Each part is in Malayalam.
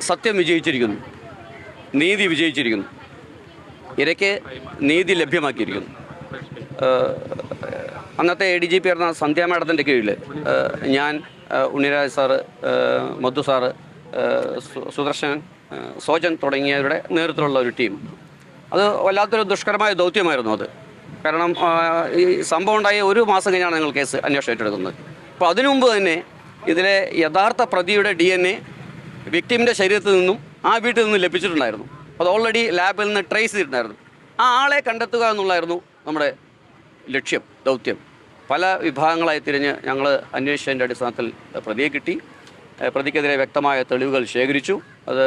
സത്യം വിജയിച്ചിരിക്കുന്നു. നീതി വിജയിച്ചിരിക്കുന്നു. ഇരയ്ക്ക് നീതി ലഭ്യമാക്കിയിരിക്കുന്നു. അന്നത്തെ എ ഡി ജി പി ആയിരുന്ന സന്ധ്യ മാഡത്തിന്റെ കീഴിൽ ഞാൻ ഉണ്ണിരാജ് സാറ് മധു സാറ് സുദർശൻ സോജൻ തുടങ്ങിയവരുടെ നേതൃത്വമുള്ള ഒരു ടീം. അത് വല്ലാത്തൊരു ദുഷ്കരമായ ദൗത്യമായിരുന്നു അത്. കാരണം ഈ സംഭവം ഉണ്ടായ ഒരു മാസം കഴിഞ്ഞാണ് ഞങ്ങൾ കേസ് അന്വേഷണം ഏറ്റെടുക്കുന്നത്. അപ്പോൾ അതിനു മുമ്പ് തന്നെ ഇതിലെ യഥാർത്ഥ പ്രതിയുടെ ഡി എൻ എ വിക്ടിമിന്റെ ശരീരത്തിൽ നിന്നും ആ വീട്ടിൽ നിന്നും ലഭിച്ചിട്ടുണ്ടായിരുന്നു. അത് ഓൾറെഡി ലാബിൽ നിന്ന് ട്രേസ് ചെയ്തിട്ടുണ്ടായിരുന്നു. ആ ആളെ കണ്ടെത്തുക എന്നുള്ളതായിരുന്നു നമ്മുടെ ലക്ഷ്യം ദൗത്യം. പല വിഭാഗങ്ങളായി തിരിഞ്ഞ് ഞങ്ങൾ അന്വേഷിച്ചതിന്റെ അടിസ്ഥാനത്തിൽ പ്രതിയെ കിട്ടി. പ്രതിക്കെതിരെ വ്യക്തമായ തെളിവുകൾ ശേഖരിച്ചു. അത്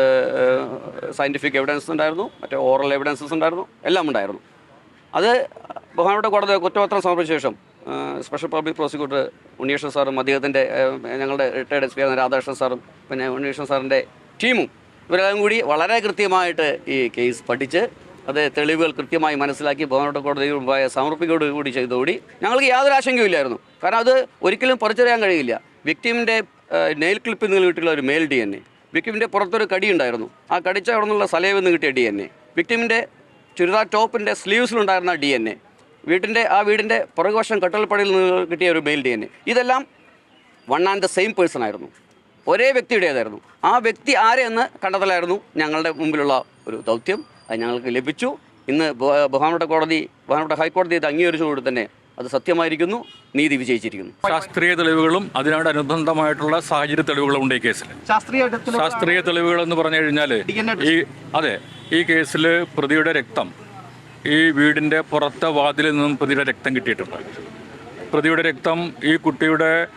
സയന്റിഫിക് എവിഡൻസ് ഉണ്ടായിരുന്നു മറ്റേ ഓറൽ എവിഡൻസസ് ഉണ്ടായിരുന്നു എല്ലാം ഉണ്ടായിരുന്നു. അത് ബഹുമാനപ്പെട്ട കോടതി കുറ്റപത്രം സമർപ്പിച്ച ശേഷം സ്പെഷ്യൽ പബ്ലിക് പ്രോസിക്യൂട്ടർ ഉണ്ണികൃഷ്ണൻ സാറും അദ്ദേഹത്തിന്റെ ഞങ്ങളുടെ റിട്ടയർഡ് എസ് പി ആയിരുന്ന രാധാകൃഷ്ണൻ സാറും പിന്നെ ഉണ്ണികൃഷ്ണൻ സാറിന്റെ ടീമും ഇവരെല്ലാം കൂടി വളരെ കൃത്യമായിട്ട് ഈ കേസ് പഠിച്ച് അത് തെളിവുകൾ കൃത്യമായി മനസ്സിലാക്കി ബഹുമാനപ്പെട്ട കോടതി മുമ്പായ സമർപ്പിക്കോട് കൂടി ചെയ്തോടി ഞങ്ങൾക്ക് യാതൊരു ആശങ്കയും ഇല്ലായിരുന്നു കാരണം അത് ഒരിക്കലും പറിച്ചറിയാൻ കഴിയില്ല. വ്യക്തിമിന്റെ നെയിൽ ക്ലിപ്പിൽ നിന്ന് കിട്ടിയുള്ള ഒരു മെയിൽ ഡി എൻ എ വിക്ടിമിന്റെ പുറത്തൊരു കടി ഉണ്ടായിരുന്നു. ആ കടിച്ച അവിടെ നിന്നുള്ള സലയിൽ നിന്ന് കിട്ടിയ ഡി എൻ എ വിക്ടിമിന്റെ ചുരിദാർ ടോപ്പിന്റെ സ്ലീവ്സിലുണ്ടായിരുന്ന ഡി എൻ എ വീട്ടിന്റെ ആ വീടിന്റെ പുറകുവശം കട്ടൽപ്പടിയിൽ നിന്ന് കിട്ടിയ ഒരു മെയിൽ ഡി എൻ എ. ഇതെല്ലാം one and the same person ആയിരുന്നു. ഒരേ വ്യക്തിയുടേതായിരുന്നു. ആ വ്യക്തി ആരെയെന്ന് കണ്ടെത്തലായിരുന്നു ഞങ്ങളുടെ മുമ്പിലുള്ള ഒരു ദൗത്യം. അത് ഞങ്ങൾക്ക് ലഭിച്ചു. ഇന്ന് ബഹ- ബഹുമാനപ്പെട്ട കോടതി ബഹുമാനപ്പെട്ട ഹൈക്കോടതി ഇത് അംഗീകരിച്ചുകൊണ്ട് തന്നെ അത് സത്യമായിരിക്കുന്നു. നീതി വിജയിച്ചിരിക്കുന്നു. ശാസ്ത്രീയ തെളിവുകളും അതിനോട് അനുബന്ധമായിട്ടുള്ള സാഹചര്യ തെളിവുകളും ഉണ്ട് ഈ കേസിൽ. ശാസ്ത്രീയ ശാസ്ത്രീയ തെളിവുകൾ എന്ന് പറഞ്ഞു കഴിഞ്ഞാൽ ഈ അതെ ഈ കേസിൽ പ്രതിയുടെ രക്തം ഈ വീടിന്റെ പുറത്തെ വാതിലിൽ നിന്നും പ്രതിയുടെ രക്തം കിട്ടിയിട്ടുണ്ട്. പ്രതിയുടെ രക്തം ഈ കുട്ടിയുടെ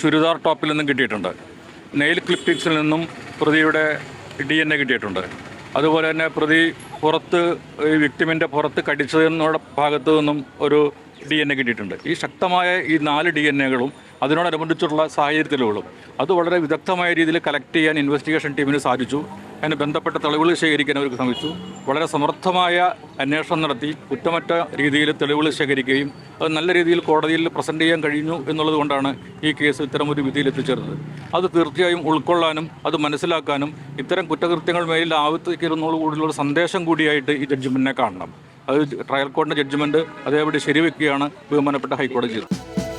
ചുരിദാർ ടോപ്പിൽ നിന്നും കിട്ടിയിട്ടുണ്ട്. നെയിൽ ക്ലിപ്പിക്സിൽ നിന്നും പ്രതിയുടെ ഡി എൻ എ കിട്ടിയിട്ടുണ്ട്. അതുപോലെ തന്നെ പ്രതി പുറത്ത് ഈ വിക്ടിമിന്റെ പുറത്ത് കടിച്ചതിനുള്ള ഭാഗത്തു നിന്നും ഒരു ഡി എൻ എ കിട്ടിയിട്ടുണ്ട്. ഈ ശക്തമായ ഈ നാല് ഡി എൻ എകളും അതിനോടനുബന്ധിച്ചുള്ള സാഹചര്യത്തിലുകളും അത് വളരെ വിദഗ്ധമായ രീതിയിൽ കളക്ട് ചെയ്യാൻ ഇൻവെസ്റ്റിഗേഷൻ ടീമിന് സാധിച്ചു. അതിന് ബന്ധപ്പെട്ട തെളിവുകൾ ശേഖരിക്കാൻ അവർക്ക് ശ്രമിച്ചു. വളരെ സമർത്ഥമായ അന്വേഷണം നടത്തി കുറ്റമറ്റ രീതിയിൽ തെളിവുകൾ ശേഖരിക്കുകയും അത് നല്ല രീതിയിൽ കോടതിയിൽ പ്രസന്റ് ചെയ്യാൻ കഴിഞ്ഞു എന്നുള്ളത് കൊണ്ടാണ് ഈ കേസ് ഇത്തരമൊരു വിധിയിൽ എത്തിച്ചേർന്നത്. അത് തീർച്ചയായും ഉൾക്കൊള്ളാനും അത് മനസ്സിലാക്കാനും ഇത്തരം കുറ്റകൃത്യങ്ങൾ മേലിൽ ആവർത്തിക്കുന്നതോടു കൂടിയുള്ള സന്ദേശം കൂടിയായിട്ട് ഈ ജഡ്ജ്മെന്റിനെ കാണണം. അത് ട്രയൽ കോർട്ടിന്റെ ജഡ്ജ്മെന്റ് അതേപടി ശരിവെക്കുകയാണ് ബഹുമാനപ്പെട്ട ഹൈക്കോടതി ചെയ്തത്